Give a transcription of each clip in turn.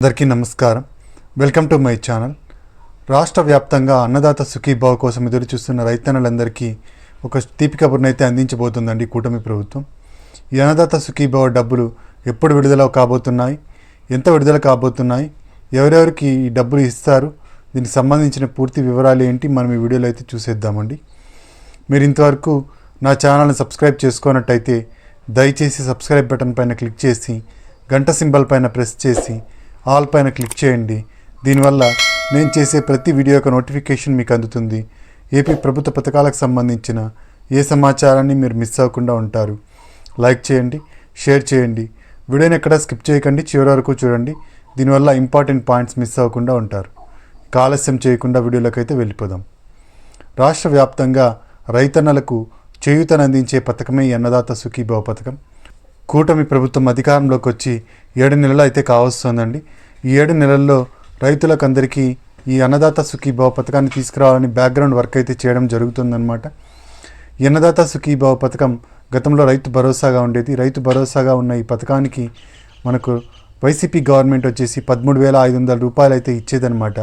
అందరికీ నమస్కారం. Welcome to my channel. రాష్ట్ర వ్యాప్తంగా అన్నదాత సుఖీభావ కోసం ఎదురు చూస్తున్న రైతన్నలందరికీ ఒక తీపి కబుర్నైతే అందించబోతుందండి కూటమి ప్రభుత్వం. ఈ అన్నదాత సుఖీభావ డబ్బులు ఎప్పుడు విడుదల కాబోతున్నాయి? ఎంత విడుదల కాబోతున్నాయి? ఎవరెవరికి ఈ డబ్బులు ఇస్తారు? దీనికి సంబంధించిన పూర్తి వివరాలు ఏంటి? మనం ఈ వీడియోలో అయితే చూసేద్దామండి. మీరు ఇంతవరకు నా ఛానల్ని సబ్స్క్రైబ్ చేసుకున్నట్టయితే దయచేసి సబ్స్క్రైబ్ బటన్ పైన క్లిక్ చేసి గంట సింబల్ పైన ప్రెస్ చేసి ఆల్ పైన క్లిక్ చేయండి. దీనివల్ల నేను చేసే ప్రతి వీడియో యొక్క నోటిఫికేషన్ మీకు అందుతుంది. ఏపీ ప్రభుత్వ పథకాలకు సంబంధించిన ఏ సమాచారాన్ని మీరు మిస్ అవ్వకుండా ఉంటారు. లైక్ చేయండి షేర్ చేయండి. వీడియోని ఎక్కడ స్కిప్ చేయకండి చివరి వరకు చూడండి. దీనివల్ల ఇంపార్టెంట్ పాయింట్స్ మిస్ అవ్వకుండా ఉంటారు. కాలస్యం ఆలస్యం చేయకుండా వీడియోలోకి అయితే వెళ్ళిపోదాం. రాష్ట్ర వ్యాప్తంగా రైతన్నలకు చేయూతనందించే పథకమే ఈ అన్నదాత సుఖీభావ పథకం. కూటమి ప్రభుత్వం అధికారంలోకి వచ్చి ఏడు నెలలు అయితే కావస్తుందండి. ఈ ఏడు నెలల్లో రైతులకు అందరికీ ఈ అన్నదాత సుఖీభావ పథకాన్ని తీసుకురావాలని బ్యాక్గ్రౌండ్ వర్క్ అయితే చేయడం జరుగుతుందన్నమాట. ఈ అన్నదాత సుఖీభావ పథకం గతంలో రైతు భరోసాగా ఉండేది. రైతు భరోసాగా ఉన్న ఈ పథకానికి మనకు వైసీపీ గవర్నమెంట్ వచ్చేసి పదమూడు వేల ఐదు వందల రూపాయలు అయితే ఇచ్చేదన్నమాట.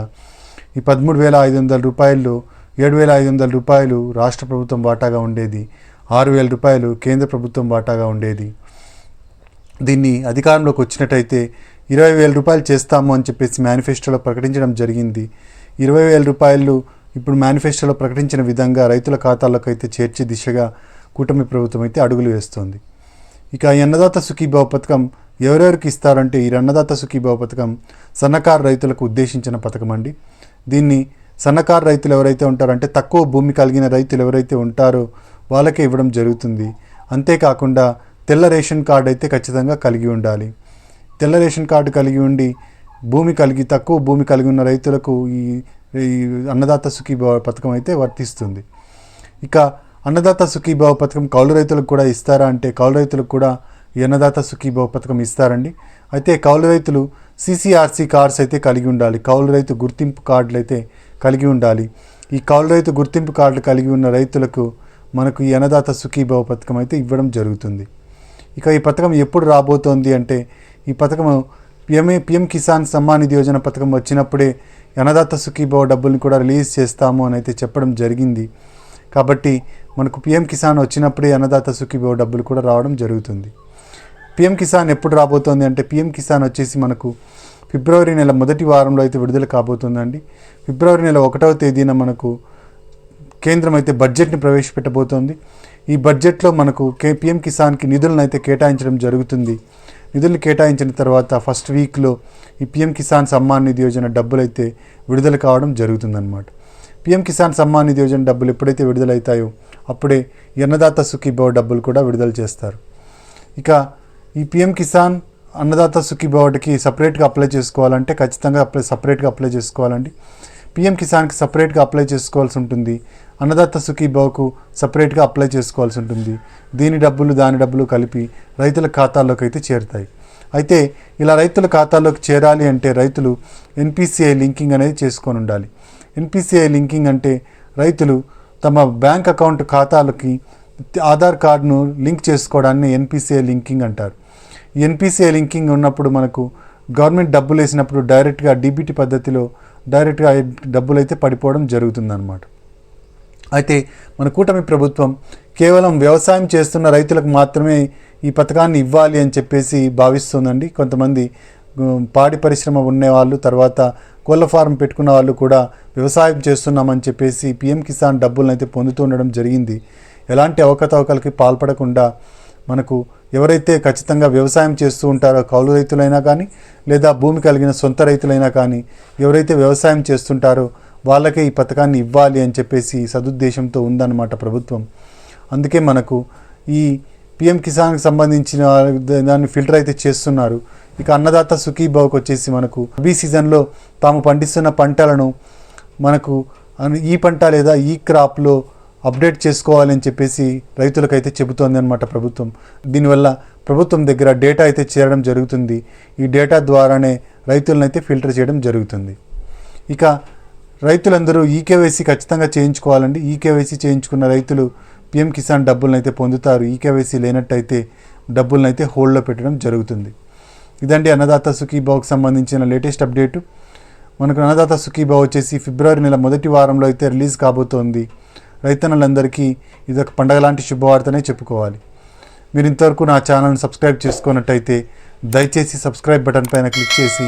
ఈ పదమూడు వేల ఐదు వందల రూపాయల్లో ఏడు వేల ఐదు వందల రూపాయలు రాష్ట్ర ప్రభుత్వం వాటాగా ఉండేది. ఆరు వేల రూపాయలు కేంద్ర ప్రభుత్వం వాటాగా ఉండేది. దీన్ని అధికారంలోకి వచ్చినట్టయితే ఇరవై వేల రూపాయలు చేస్తాము అని చెప్పేసి మేనిఫెస్టోలో ప్రకటించడం జరిగింది. ఇరవై వేల రూపాయలు ఇప్పుడు మేనిఫెస్టోలో ప్రకటించిన విధంగా రైతుల ఖాతాల్లోకి అయితే చేర్చే దిశగా కూటమి ప్రభుత్వం అయితే అడుగులు వేస్తోంది. ఇక ఈ అన్నదాత సుఖీభావ పథకం ఎవరెవరికి ఇస్తారంటే ఈ అన్నదాత సుఖీభావ పథకం సన్నకారు రైతులకు ఉద్దేశించిన పథకం అండి. దీన్ని సన్నకారు రైతులు ఎవరైతే ఉంటారంటే తక్కువ భూమి కలిగిన రైతులు ఎవరైతే ఉంటారో వాళ్ళకే ఇవ్వడం జరుగుతుంది. అంతేకాకుండా తెల్ల రేషన్ కార్డు అయితే ఖచ్చితంగా కలిగి ఉండాలి. తెల్ల రేషన్ కార్డు కలిగి ఉండి భూమి కలిగి తక్కువ భూమి కలిగి ఉన్న రైతులకు ఈ అన్నదాత సుఖీభావ పథకం అయితే వర్తిస్తుంది. ఇక అన్నదాత సుఖీభావ పథకం కౌలు రైతులకు కూడా ఇస్తారా అంటే కౌలు రైతులకు కూడా ఈ అన్నదాత సుఖీభావ పథకం ఇస్తారండి. అయితే కౌలు రైతులు సీసీఆర్సీ కార్డ్స్ అయితే కలిగి ఉండాలి. కౌలు రైతు గుర్తింపు కార్డులు అయితే కలిగి ఉండాలి. ఈ కౌలు రైతు గుర్తింపు కార్డులు కలిగి ఉన్న రైతులకు మనకు ఈ అన్నదాత సుఖీభావ పథకం అయితే ఇవ్వడం జరుగుతుంది. ఇక ఈ పథకం ఎప్పుడు రాబోతోంది అంటే ఈ పథకం పిఎంఏ పిఎం కిసాన్ సమ్మాన్ నిధి యోజన పథకం వచ్చినప్పుడే అన్నదాత సుఖీభావ డబ్బుల్ని కూడా రిలీజ్ చేస్తాము అని అయితే చెప్పడం జరిగింది. కాబట్టి మనకు పిఎం కిసాన్ వచ్చినప్పుడే అన్నదాత సుఖీభావ డబ్బులు కూడా రావడం జరుగుతుంది. పిఎం కిసాన్ ఎప్పుడు రాబోతోంది అంటే పిఎం కిసాన్ వచ్చేసి మనకు ఫిబ్రవరి నెల మొదటి వారంలో అయితే విడుదల కాబోతుందండి. ఫిబ్రవరి నెల ఒకటవ తేదీన మనకు కేంద్రం అయితే బడ్జెట్ని ప్రవేశపెట్టబోతోంది. ఈ బడ్జెట్లో మనకు కేపీఎం కిసాన్కి నిధులను అయితే కేటాయించడం జరుగుతుంది. నిధులు కేటాయించిన తర్వాత ఫస్ట్ వీక్లో ఈ పిఎం కిసాన్ సమ్మాన్ నిధి యోజన డబ్బులైతే విడుదల కావడం జరుగుతుందన్నమాట. పిఎం కిసాన్ సమ్మాన్ నిధి యోజన డబ్బులు ఎప్పుడైతే విడుదలవుతాయో అప్పుడే అన్నదాత సుఖీభావ డబ్బులు కూడా విడుదల చేస్తారు. ఇక ఈ పిఎం కిసాన్ అన్నదాత సుఖీభావటికి సపరేట్గా అప్లై చేసుకోవాలంటే ఖచ్చితంగా అప్లై సపరేట్గా అప్లై చేసుకోవాలండి. పిఎం కిసాన్కి సపరేట్గా అప్లై చేసుకోవాల్సి ఉంటుంది. అన్నదాత సుఖీభావకు సపరేట్గా అప్లై చేసుకోవాల్సి ఉంటుంది. దీని డబ్బులు దాని డబ్బులు కలిపి రైతుల ఖాతాల్లోకి అయితే చేరుతాయి. అయితే ఇలా రైతుల ఖాతాలోకి చేరాలి అంటే రైతులు ఎన్పిసిఐ లింకింగ్ అనేది చేసుకొని ఉండాలి. ఎన్పిసిఐ లింకింగ్ అంటే రైతులు తమ బ్యాంక్ అకౌంట్ ఖాతాలకి ఆధార్ కార్డును లింక్ చేసుకోవడాన్ని ఎన్పిసిఐ లింకింగ్ అంటారు. ఎన్పిసిఐ లింకింగ్ ఉన్నప్పుడు మనకు గవర్నమెంట్ డబ్బులు వేసినప్పుడు డైరెక్ట్గా డీబీటీ పద్ధతిలో డైరెక్ట్గా డబ్బులు అయితే పడిపోవడం జరుగుతుందన్నమాట. అయితే మన కూటమి ప్రభుత్వం కేవలం వ్యవసాయం చేస్తున్న రైతులకు మాత్రమే ఈ పథకాన్ని ఇవ్వాలి అని చెప్పేసి భావిస్తుందండి. కొంతమంది పాడి పరిశ్రమ ఉండేవాళ్ళు తర్వాత కోళ్ళ ఫారం పెట్టుకున్న వాళ్ళు కూడా వ్యవసాయం చేస్తున్నామని చెప్పేసి పిఎం కిసాన్ డబ్బులను అయితే పొందుతూ ఉండడం జరిగింది. ఎలాంటి అవకతవకలకి పాల్పడకుండా మనకు ఎవరైతే ఖచ్చితంగా వ్యవసాయం చేస్తూ ఉంటారో కౌలు రైతులైనా కానీ లేదా భూమి కలిగిన సొంత రైతులైనా కానీ ఎవరైతే వ్యవసాయం చేస్తుంటారో వాళ్ళకే ఈ పథకాన్ని ఇవ్వాలి అని చెప్పేసి సదుద్దేశంతో ఉందన్నమాట ప్రభుత్వం. అందుకే మనకు ఈ పిఎం కిసాన్కి సంబంధించిన దాన్ని ఫిల్టర్ అయితే చేస్తున్నారు. ఇక అన్నదాత సుఖీభావ్కి వచ్చేసి మనకు రబీ సీజన్లో తాము పండిస్తున్న పంటలను మనకు ఈ పంట లేదా ఈ క్రాప్లో అప్డేట్ చేసుకోవాలని చెప్పేసి రైతులకైతే చెబుతోంది అనమాట ప్రభుత్వం. దీనివల్ల ప్రభుత్వం దగ్గర డేటా అయితే చేరడం జరుగుతుంది. ఈ డేటా ద్వారానే రైతులను అయితే ఫిల్టర్ చేయడం జరుగుతుంది. ఇక రైతులందరూ ఈకేవైసీ ఖచ్చితంగా చేయించుకోవాలండి. ఈకేవైసీ చేయించుకున్న రైతులు పిఎం కిసాన్ డబ్బులను అయితే పొందుతారు. ఈకేవైసీ లేనట్టయితే డబ్బులను అయితే హోల్డ్లో పెట్టడం జరుగుతుంది. ఇదండి అన్నదాత సుఖీభావ్కి సంబంధించిన లేటెస్ట్ అప్డేటు. మనకు అన్నదాత సుఖీభావ్ వచ్చేసి ఫిబ్రవరి నెల మొదటి వారంలో అయితే రిలీజ్ కాబోతోంది. రైతన్నలందరికీ ఇది ఒక పండగ లాంటి శుభవార్తనే చెప్పుకోవాలి. మీరు ఇంతవరకు నా ఛానల్ని సబ్స్క్రైబ్ చేసుకున్నట్టయితే దయచేసి సబ్స్క్రైబ్ బటన్ పైన క్లిక్ చేసి